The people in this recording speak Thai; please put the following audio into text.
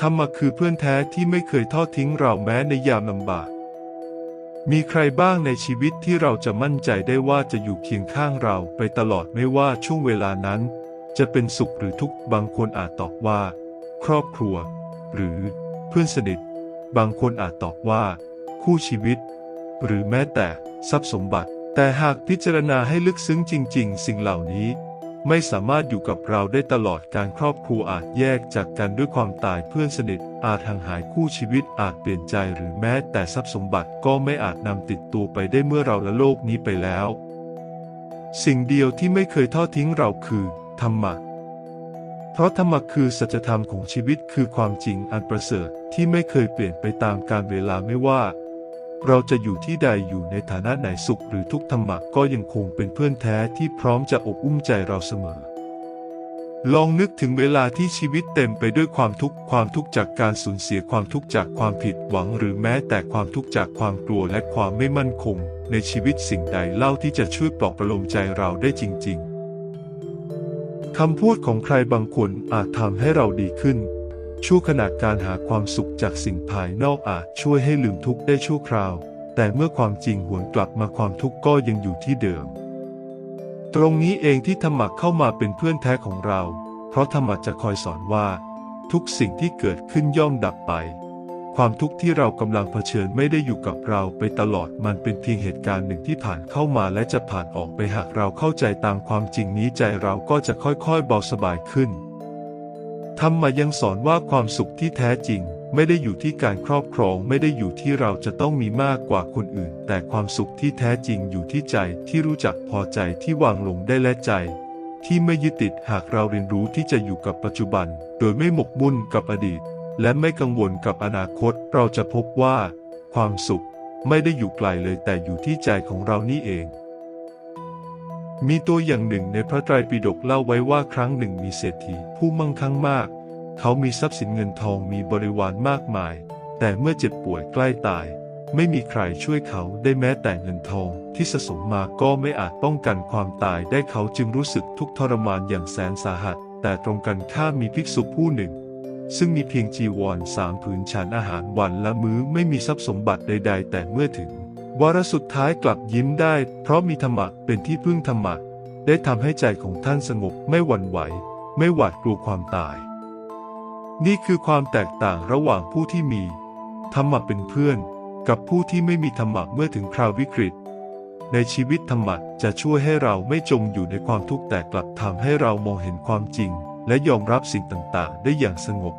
ธรรมะคือเพื่อนแท้ที่ไม่เคยทอดทิ้งเราแม้ในยามลำบาก มีใครบ้างในชีวิตที่เราจะมั่นใจได้ว่าจะอยู่เคียงข้างเราไปตลอดไม่ว่าช่วงเวลานั้น จะเป็นสุขหรือทุกข์บางคนอาจตอบว่า ครอบครัว หรือเพื่อนสนิท บางคนอาจตอบว่า คู่ชีวิต หรือแม้แต่ทรัพย์สมบัติ แต่หากพิจารณาให้ลึกซึ้งจริง ๆ สิ่งเหล่านี้ ไม่สามารถอยู่กับเราได้ตลอดการครอบครัวอาจแยกจากกันด้วยความตายเพื่อนสนิท อาจห่างหายคู่ชีวิตอาจเปลี่ยนใจหรือแม้แต่ทรัพย์สมบัติก็ไม่อาจนำติดตัวไปได้เมื่อเราละโลกนี้ไปแล้ว สิ่งเดียวที่ไม่เคยทอดทิ้งเราคือ ธรรมะ เพราะธรรมะคือสัจธรรมของชีวิตคือความจริงอันประเสริฐที่ไม่เคยเปลี่ยนไปตามกาลเวลาไม่ว่า เราจะอยู่ที่ใดอยู่ในฐานะไหนสุขหรือทุกข์ธรรมะก็ยังคงเป็นเพื่อนแท้ที่พร้อมจะอบอุ้มใจเราเสมอ ลองนึกถึงเวลาที่ชีวิตเต็มไปด้วยความทุกข์ความทุกข์จากการสูญเสียความทุกข์จากความผิดหวัง หรือแม้แต่ความทุกข์จากความกลัวและความไม่มั่นคง ในชีวิตสิ่งใดเล่าที่จะช่วยปลอบประโลมใจเราได้จริง ๆคำพูดของใครบางคนอาจทำให้เราดีขึ้น ชั่วขณะการหาความสุขจากสิ่งภายนอกอาจช่วยให้ลืมทุกข์ได้ชั่วคราว แต่เมื่อความจริงหวนกลับมาความทุกข์ก็ยังอยู่ที่เดิม ตรงนี้เองที่ธรรมะเข้ามาเป็นเพื่อนแท้ของเรา เพราะธรรมะจะคอยสอนว่า ทุกสิ่งที่เกิดขึ้นย่อมดับไป ความทุกข์ที่เรากำลังเผชิญไม่ได้อยู่กับเราไปตลอดมันเป็นเพียงเหตุการณ์หนึ่งที่ผ่านเข้ามาและจะผ่านออกไปหากเราเข้าใจตามความจริงนี้ใจเราก็จะค่อยๆเบาสบายขึ้น ธรรมะยังสอนว่าความสุขที่แท้จริง ไม่ได้อยู่ที่การครอบครองไม่ได้อยู่ที่เราจะต้องมีมากกว่าคนอื่น แต่ความสุขที่แท้จริงอยู่ที่ใจที่รู้จักพอใจที่วางลงได้และใจ ที่ไม่ยึดติดหากเราเรียนรู้ที่จะอยู่กับปัจจุบัน โดยไม่หมกมุ่นกับอดีต และไม่กังวลกับอนาคต เราจะพบว่า ความสุขไม่ได้อยู่ไกลเลยแต่อยู่ที่ใจของเรานี่เอง มีตัวอย่างหนึ่งในพระไตรปิฎกเล่าไว้ว่าครั้งหนึ่งมีเศรษฐีผู้มั่งคั่งมาก เขามีทรัพย์สินเงินทองมีบริวารมากมาย แต่เมื่อเจ็บป่วยใกล้ตาย ไม่มีใครช่วยเขาได้แม้แต่เงินทองที่สะสมมาก็ไม่อาจป้องกันความตายได้เขาจึงรู้สึกทุกข์ทรมานอย่างแสนสาหัส แต่ตรงกันข้ามมีภิกษุผู้หนึ่ง ซึ่งมีเพียงจีวรสามผืนฉันอาหารวันละมื้อไม่มีทรัพย์สมบัติใด ๆ แต่เมื่อถึง วาระสุดท้ายกลับยิ้มได้ เพราะมีธรรมะเป็นที่พึ่งธรรมะได้ทำให้ใจของท่านสงบไม่หวั่นไหว ไม่หวาดกลัวความตาย นี่คือความแตกต่างระหว่างผู้ที่มี ธรรมะเป็นเพื่อน กับผู้ที่ไม่มีธรรมะเมื่อถึงคราววิกฤต ในชีวิตธรรมะจะช่วยให้เราไม่จมอยู่ในความทุกข์แต่กลับทำให้เรามองเห็นความจริง และยอมรับสิ่งต่างๆ ได้อย่างสงบ